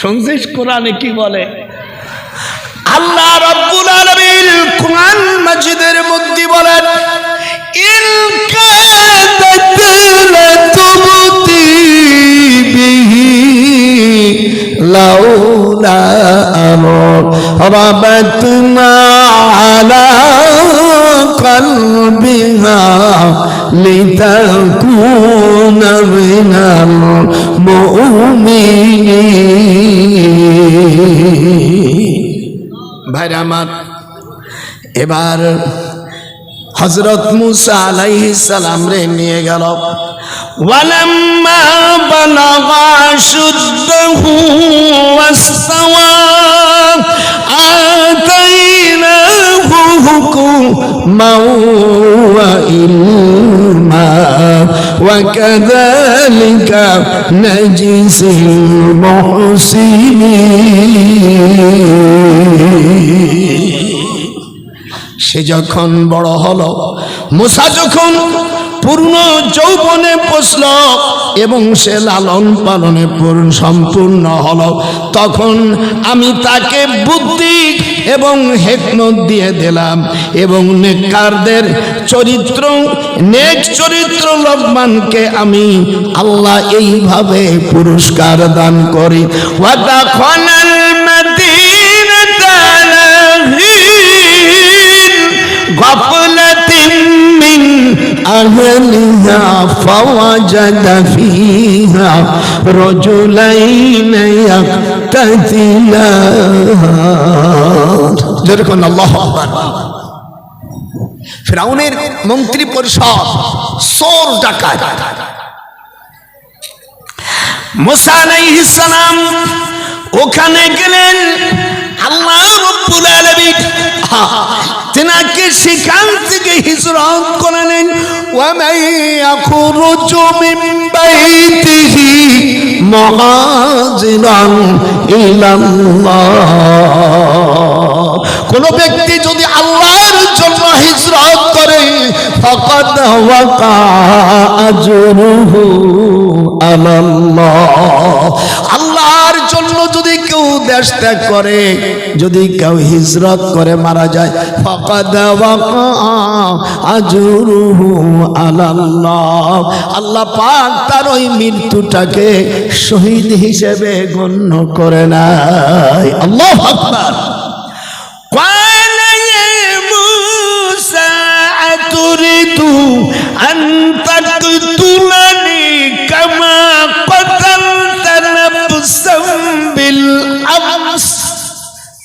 শুনছিস কোরআনে কি বলে? আল্লাহ রব্বুল আলামিন কোরআন মাজিদের মধ্যে বলেন রাবাতনা আলা قلبها لتكون من المؤمنين ভাইরা আমার এবার হজরত মুসা আলাইহিস সালাম রে নিয়ে গেল ওয়ালাম্মা বালাগা শুদ্দাহু ওয়াসতাওয়া ওয়া ইলমা ওয়া কাযালিকা নাজিসিল মুহসিনিন সে যখন বড় হলো মুসা যখন পূর্ণ যৌবনে পৌঁছল এবং সে লালন পালনে পূর্ণ সম্পূর্ণ হলো। তখন আমি তাকে বুদ্ধি এবং হেকমত দিয়ে দিলাম এবং নেককারদের চরিত্র, নেক চরিত্র লোকমানকে আমি আল্লাহ এইভাবে পুরস্কার দান করি। ওয়াদা খনাল أهلها فوجد فيها رجلين يقتتلان যেরকম আল্লাহ ফেরাউনের মন্ত্রী পরিষদ সোর ডাকাত মুসা আলাইহিস সালাম ওখানে গেলেন আল্লাহ রব্বুল আলামিন তেনাকে সেখান থেকে হিজরত করে নেন। কোন ব্যক্তি যদি আল্লাহর জন্য হিজরত করে আল্লাহর জন্য যদি কেউ দেশ ত্যাগ করে যদি কেউ হিজরত করে মারা যায় ফাকাদ ওয়াকা আজরুহু আলাল্লাহ আল্লাহ পাক তার ওই মৃত্যুটাকে শহীদ হিসেবে গণ্য করে নাই আল্লাহ আকবার قال يا موسى أتريد أن تقتلني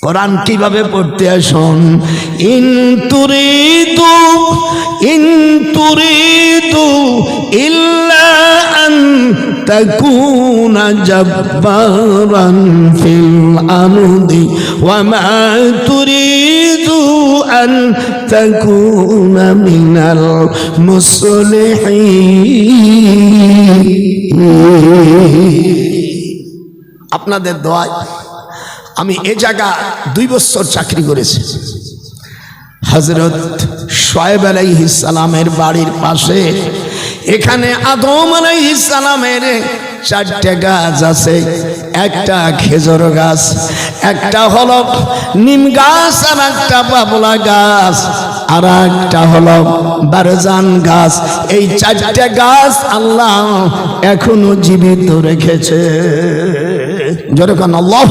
কোরআন কীভাবে পড়তে আসুন? ইন তুরিদু ইন তুরিদু ইল্লা আন জব্বারান ফিল আরদি। ওয়া মা তুরিদু আন তাকুনা মিনাল মুসলিহিন। আপনাদের দোয়ায় আমি এ জায়গা দুই বছর চাকরি করেছি। হজরত শোয়েব আলাইহিস বাড়ির পাশে, এখানে আদম আলাইহিস সালামের চারটে গাছ আছে, একটা খেজুর গাছ, একটা হলো নিম গাছ, আর একটা বাবলা গাছ, আর একটা হলো বারজান গাছ। এই চারটে গাছ আল্লাহ এখনও জীবিত রেখেছে। যেরকম আল্লাহ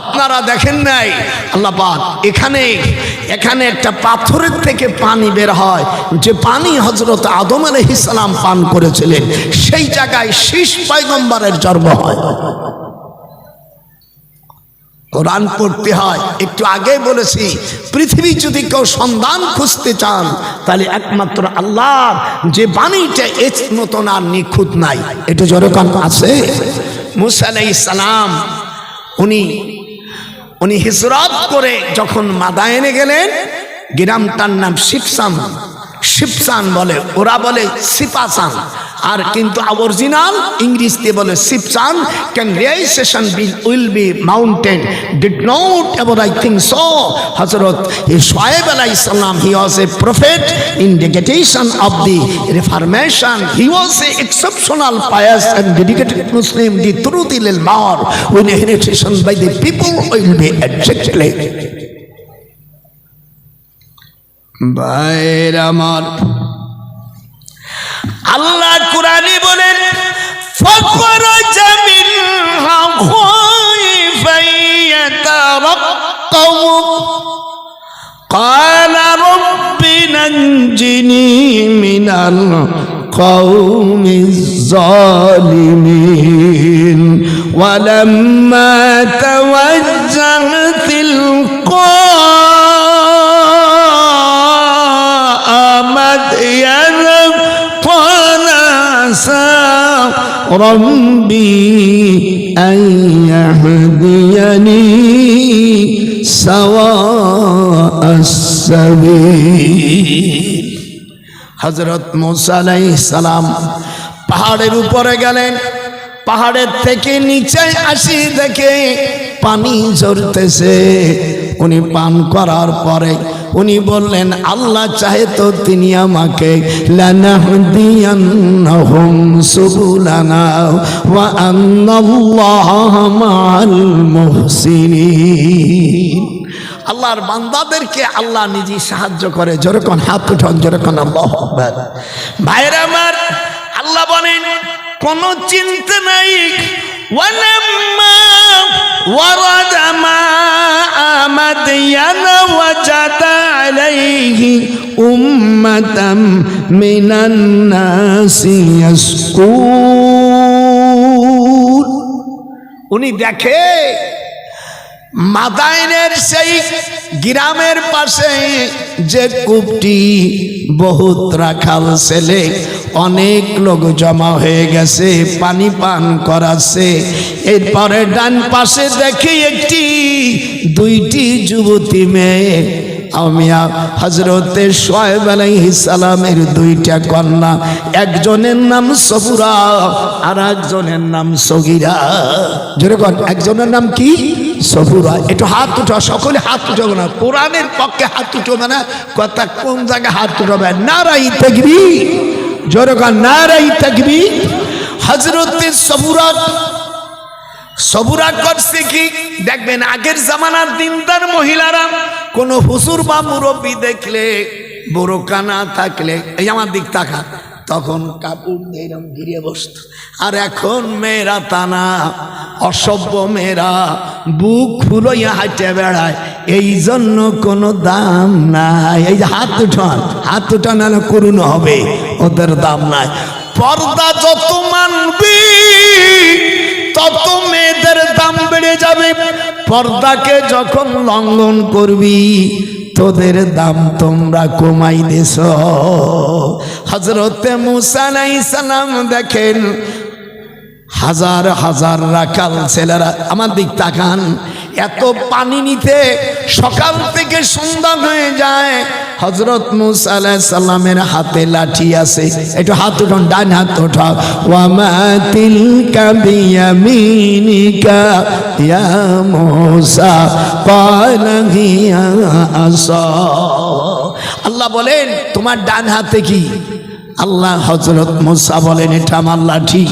আপনারা দেখেন নাই? আল্লাহ এখানে এখানে একটা পাথরের থেকে পানি বের হয়। যে পানি হজরত আদম আলহিসাম পান করেছিলেন, সেই জায়গায় শীষ পয়গম্বরের জন্ম হয়। কোরআন পড়তে হয়। একটু আগে বলেছি, পৃথিবী যদি কেউ সন্ধান খুঁজতে চান, তাহলে একমাত্র আল্লাহ যে বাণীটা এর নতুন আর নিখুঁত নাই। এটা যেরকম আছে? মুসা আলাইহিস সালাম উনি উনি হিজরত করে যখন মাদায়নে গেলেন গ্রামটার নাম শিবসাম। শিপসান বলে, ওরা বলে সিপাসান আর কিন্তু অরিজিনাল ইংরেজিতে বলে সিপসান can realisation bill will be mountain did not ever I think so Hazrat Shoaib আলাই সালাম he was a prophet in dedication of the reformation he was a exceptional pious and dedicated Muslim. The truth il mar, when inheritance by the people will be exactly বাইর আমার আল্লাহ কুরানি বলেন ফকর জামিন قال رب ننجني من القوم الظالمين ولما توجه ربي أن يهديني سواء السبيل হজরত মুসা সালাম পাহাড়ের উপরে গেলেন পাহাড়ের থেকে নিচে আসি দেখে পানি ঝরতেছে উনি পান করার পরে উনি বললেন, আল্লাহ চাহে তো তিনি আমাকে আল্লাহর বান্দাদেরকে আল্লাহ নিজে সাহায্য করে যেরকম হাত উঠান, যেরকম আল্লাহ। ভাইরা আমার, আল্লাহ বলেন, কোন চিন্তা নাই ওয়ালাম্মা ওয়ারাদা মাআ মাদয়ানা ওয়াজাদা আলাইহি উম্মাতাম মিনান নাসি ইয়াসকুন উনি দেখে মাদাইনের সেই গ্রামের পাশে যে কূপটি বহুত রাখাল ছেলে, অনেক লোক জমা হয়ে গেছে, পানি পান করাচ্ছে। এরপরে ডান পাশে দেখি একটি, দুইটি যুবতী মেয়ে। আমি হজরতে সোয়েব সালামের দুইটা কন্যা, একজনের নাম সফুরা আর একজনের নাম সগিরা। যেরকম একজনের নাম কি? সফুরা একটু হাত উঠো সকলে হাত উঠাবো না। কোরআনের পক্ষে হাত উঠবে না কথা কোন জায়গায় হাত উঠাবে? নারাই থাকবি যেরকম নারাই থাকবি হজরতে সফুরা সবুরা করছে কি? দেখবেন আগের জামানার দিনদার মহিলারা কোন হুসুর বা মুরব্বী দেখলে বড় কানা থাকলে এই আমার দিক তাকা তখন কাপড় দিয়ে এরম ঘিরে বসত। আর এখন মেয়েরা তানা অসভ্য মেয়েরা, বুক ফুলইয়া হাঁটে বেড়ায়, এই জন্য কোনো দাম নাই। এই যে হাত উঠান হাত উঠান করুন হবে, ওদের দাম নাই। পর্দা যত মানবি, তত মেয়েদের দাম বেড়ে যাবে। পর্দাকে যখন লঙ্ঘন করবি, তোদের দাম তোমরা কমাই দেছ হজরতে মুসালাই সালাম দেখেন, হাজার হাজার রাখাল ছেলেরা আমার দিক তাকান এত পানি নিতে সকাল থেকে সন্ধ্যা হয়ে যায়। হজরত মুসা আলাইহিস সালামের হাতে লাঠি আছে। একটু হাত উঠান, ডান হাত আসা আল্লাহ বলেন, তোমার ডান হাতে কি? আল্লাহ হজরত মুসা বলেন, এটা আমার লাঠি।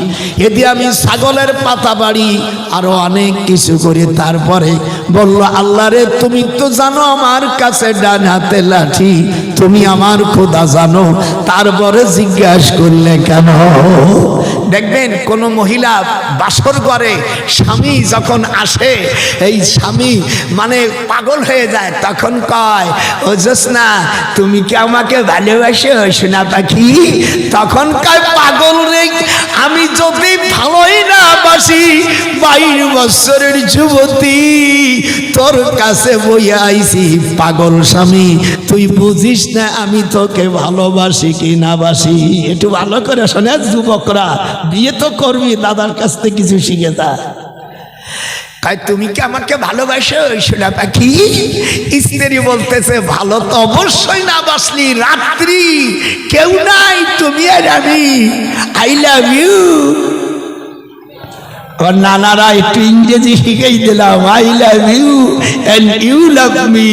এদি আমি ছাগলের পাতা বাড়ি, আরও অনেক কিছু করি। তারপরে বলল, আল্লাহ রে, তুমি তো জানো আমার কাছে ডান হাতে লাঠি। তুমি আমার খোদা জানো। তারপরে জিজ্ঞাসা করলে কেন? দেখবেন, কোন মহিলা বাসর করে স্বামী যখন আসে, এই স্বামী মানে পাগল হয়ে যায়। তখন কয় ও জোসনা তুমি কি আমাকে ভালোবাসো সোনা পাখি? তখন কয়, পাগল রে, আমি যদি ভালোই না বাসি, বাইশ বছরের যুবতী, তোর কাছে বইয়া আইছি, পাগল স্বামী, তুই বুঝিস না আমি তোকে ভালোবাসি কি না বাসি? একটু ভালো করে শোনে, যুবকরা, বিয়ে তো করবি, দাদার কাছ থেকে কিছু শিখে যা। কয় তুমি কি আমাকে ভালোবাসো? সোনা পাখি। স্ত্রী বলতেছে, ভালো তো অবশ্যই না বাসলি রাত্রি। কেউ নাই, তুমি আর আমি। আই লাভ ইউ আমার নানারা, একটু ইংরেজি শিখেই দিলাম। I love you and you love me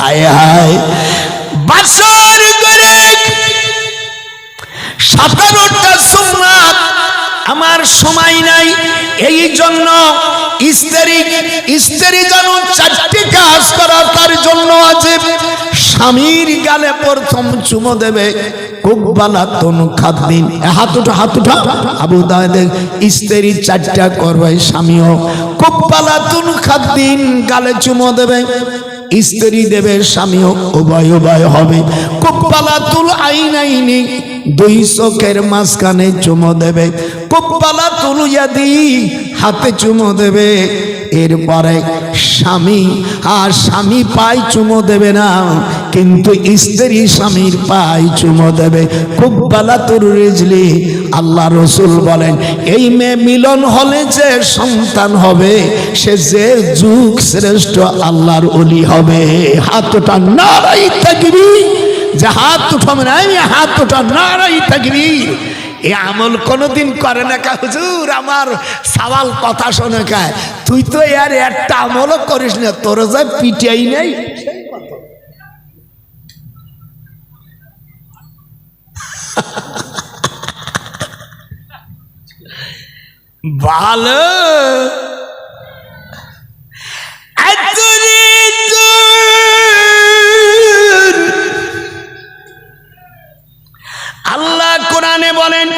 হায় হায়। বাসর করে সতেরোটা সুন্নাত আমার সময় নাই। এই জন্য স্ত্রী স্ত্রী যেন চারটি কাজ করা তার জন্য আছে। স্বামীর গালে প্রথম চুমো দেবে কুব্বালা তন হাত উঠা হাত উঠা। আবু দাদে স্ত্রী চারটা করবে, স্বামীও। কুব্বালা তুন খাদ্দিন গালে চুমো দেবে। স্ত্রী দেবে, স্বামীও উভয় উভয় হবে। কুপ্পালা তুল আইন আইনি দুই চোখের মাঝখানে চুমো দেবে। কুপ্পালা তুল ইয়াদি হাতে চুমো দেবে। এরপরে স্বামী, আর স্বামী পায় চুমো দেবে না। কিন্তু স্ত্রী স্বামীর পায় চুমো দেবে। কুব্বালা তুর রিজলি। আল্লাহ রসুল বলেন, এই মেয়ে মিলন হলে যে সন্তান হবে, সে যে যুগ শ্রেষ্ঠ আল্লাহর অলি হবে। হাতটা নারাই থাকবি যে হাত উঠাবে না আমি হাত উঠা নারাই থাকবি এ আমল কোনোদিন করে না কা? হুজুর, আমার সওয়াল কথা শোনে কায় তুই তো আর একটা আমলও করিস না, তোর যা পিটাই নেই। ভালো আল্লাহ কোরআনে বলেন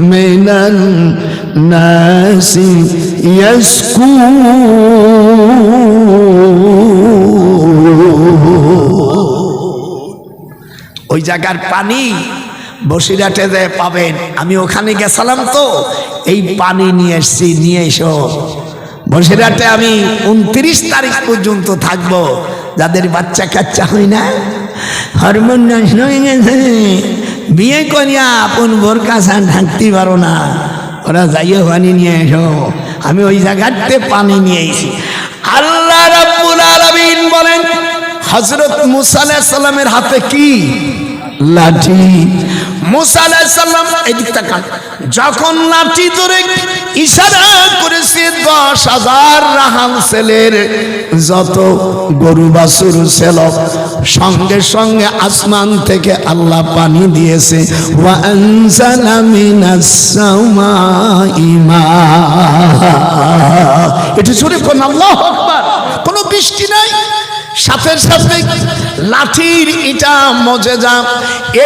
মিনান ইয়াসকুন ওই জায়গার পানি বসিরাটে যে পাবেন, আমি ওখানে গেছিলাম তো, এই পানি নিয়ে এসছি, নিয়ে এসো। বসিরাটে আমি উনত্রিশ তারিখ পর্যন্ত থাকব, যাদের বাচ্চা কাচ্চা হয় না, হরমোন নষ্ট হয়ে গেছে, বিয়ে করিয়া আপন বোর কাছা ঢাকতে পারো না। ওরা যাইও পানি নিয়ে এসো। আমি ওই জায়গাতে পানি নিয়ে এসি আল্লাহ রাব্বুল আলামিন বলেন হজরত মুসা আলাইহিস সালামের হাতে কি? লাঠি। মুসা আলাইহিস সালাম এদিক তাকান যখন লাঠি ধরে ইশারা করেছে দশ হাজার রাহাল ছেলের যত গরু বাছুর ছিল, সঙ্গে সঙ্গে আসমান থেকে আল্লাহ পানি দিয়েছে। এটা জোরে কোন আল্লাহ কোনো বৃষ্টি নাই, সাথে সাথে লাঠির ইটা মজে যা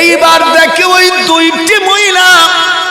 এইবার দেখে ওই দুইটি মহিলা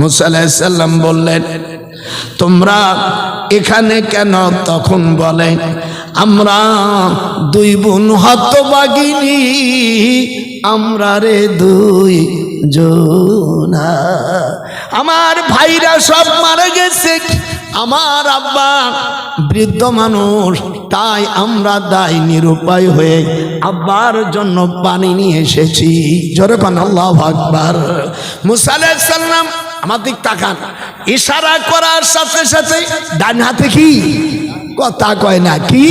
মুসাল্লাম বললেন, তোমরা এখানে কেন তখন বলে, আমরা দুই বোন হতবাগিনী আমরা রে দুই জোনা। আমার ভাইরা সব মারা গেছে, আমার আব্বা বৃদ্ধ মানুষ, তাই আমরা দায় নিরুপায় হয়ে আব্বার জন্য পানি নিয়ে এসেছি। জোরে পান আল্লাহ আকবার। মুসাল্লাম আমার দিক তাকান। ইশারা করার সাথে সাথে ডান হাতে কি? কথা কয় না, কি?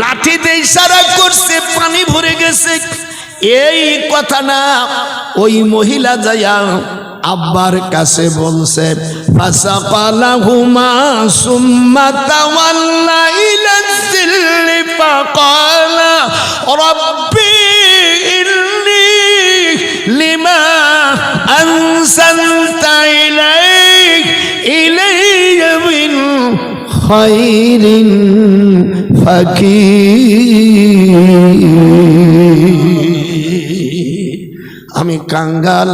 লাঠিতে ইশারা করছে, পানি ভরে গেছে। এই কথা না, ওই মহিলা যাইয়া আব্বার কাছে বলছে রাব্বি আমি কাঙ্গাল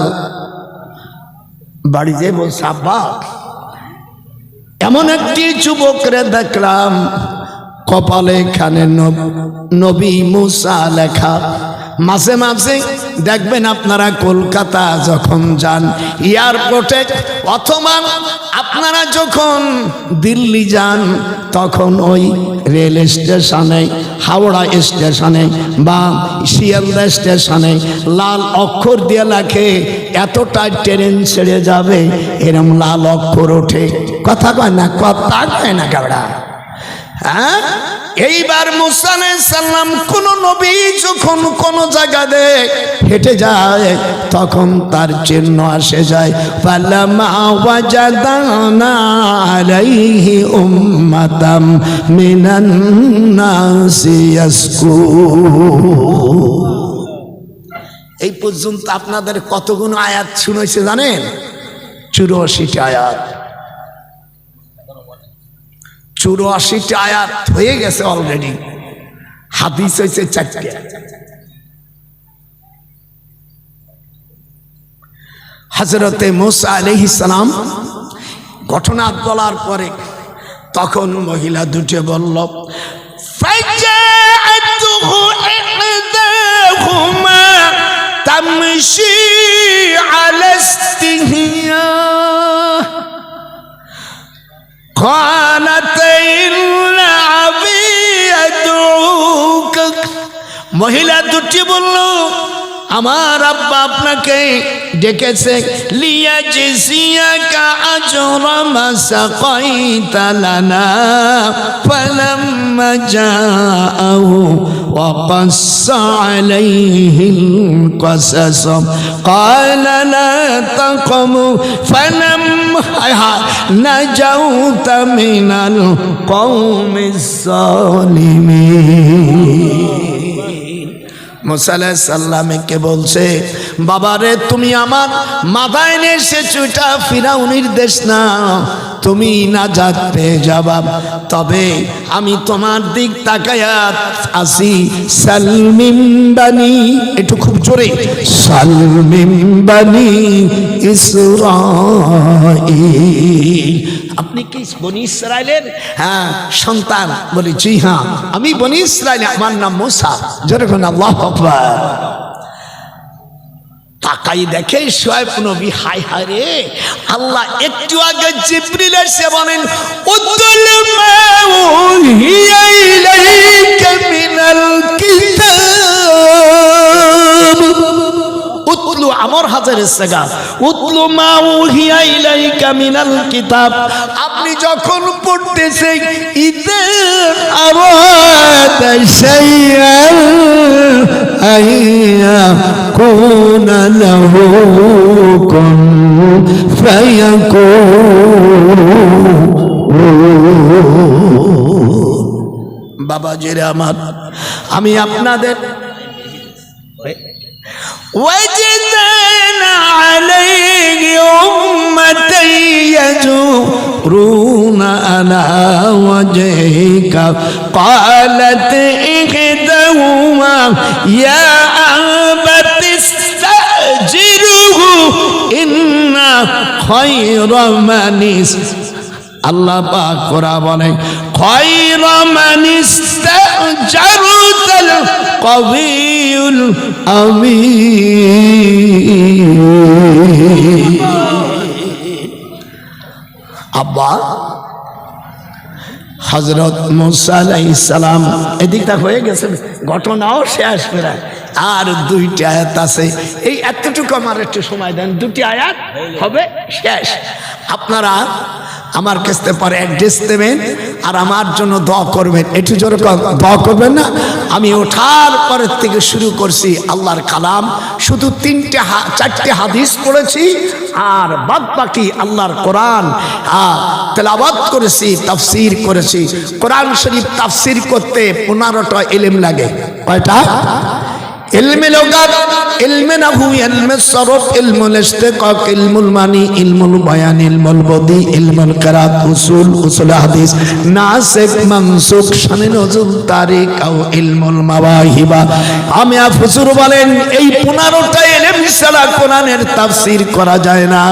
বাড়ি যে বলছে আব্বা এমন একটি যুবকরে দেখলাম, কপালে খানে নবী মুসা লেখা। মাঝে মাঝে দেখবেন আপনারা কলকাতা যখন যান, এয়ারপোর্টে, অথবা আপনারা যখন দিল্লি যান, তখন ওই রেল স্টেশনে, হাওড়া স্টেশনে বা শিয়ালদা স্টেশনে লাল অক্ষর দিয়ে লেখে, এতটা ট্রেন ছেড়ে যাবে। এরম লাল অক্ষর ওঠে। কথা কয় না? কথা কয় না, কাবড়া। এইবার মুসানে সাল্লাম কোন নবী যখন কোন জায়গাতে হেঁটে যায়, তখন তার চিহ্ন আসে যায় এই পর্যন্ত আপনাদের কতগুলো আয়াত শুনেছে জানেন? চুরাশিটি আয়াত। চুরাশিটি আয়াত হয়ে গেছে অলরেডি হাদিস হয়েছে চারটে হজরতে মোসা আলহি সালাম ঘটনা বলার পরে তখন মহিলা দুটে বলল فجاءته إحداهما تمشي على استحياء قالت মহিলা দুটি বলল আমার আব্বা আপনাকে ডেকেছে লিয়া জিসিয়া কা আজরা মাসাকাইতা লানা ফালাম্মা জাআহু ওয়া কাসসা আলাইহি القصص قال لا تقم فلما نجوت من القوم الظالمين মোসাল্লাহ সাল্লামকে বলছে বাবারে তুমি আমার মাথায় নিয়ে এসে চুটা ফিরাউনির দেশ না তুমি না জাত পেয়ে যাবা, তবে আমি তোমার দিক তাকায়া আসি সালমিম বানি, একটু খুব জোরে। সালমিম বানি ইসরাইল আপনি কি বনি ইসরায়েলের হ্যাঁ সন্তান বলি জি হ্যাঁ। আমি বনি ইসরায়েল আমার নাম মোসা। যেরকম আল্লাহ আকবার। তাকাই দেখে সোয়েব নবী হাই হায় রে। আল্লাহ, একটু আগে জিব্রিল এসে বলেন উদ্দুল মা উহিয়া ইলাইকা মিনাল কিতাব। উতলু আমর হাজারের সেগা উতলু মা উহিয়া ইলাইকা মিনাল কিতাব। আপনি যখন পড়তেছেন ইদের আরাদ শাইআন ফায়াকুন বাবাজিরে আমার আমি আপনাদের وجدنا عليه أمة يجورون على وجهك قالت إحداهما يا أبت استأجره إن খয়রমানিস। আল্লাহ পাক কোরআন বলে খয়রমানিস তাজারুতাল কবিউল আমি আব্বা হজরত মোসা আলাই সালাম এদিকটা হয়ে গেছে, ঘটনাও শেষ প্রায়। আর দুইটি আয়াত আছে। এই এতটুকু আমার একটু সময় দেন। দুটি আয়াত হবে শেষ। আপনারা আমার কাছে পরে অ্যাড্রেস দেবেন আর আমার জন্য দোয়া করবেন। একটু জোরে দোয়া করবেন না? আমি ওঠার পরের থেকে শুরু করছি আল্লাহর কালাম। শুধু তিনটে চারটে হাদিস পড়েছি আর বাদ বাকি আল্লাহর কোরআন। আহ, তেলাওয়াত করেছি তাফসির করেছি। কোরআন শরীফ তাফসির করতে পনেরোটা এলেম লাগে। কয়টা? ইলমে লোগাত ইলমে নাহু ইলমে সরফ, ইলমুল ইলমুল মানি, ইলমুল বায়ান আমি আফসুর বলেন, এই 15টা ইলম ছাড়া কোরআনের তাফসীর করা যায় না।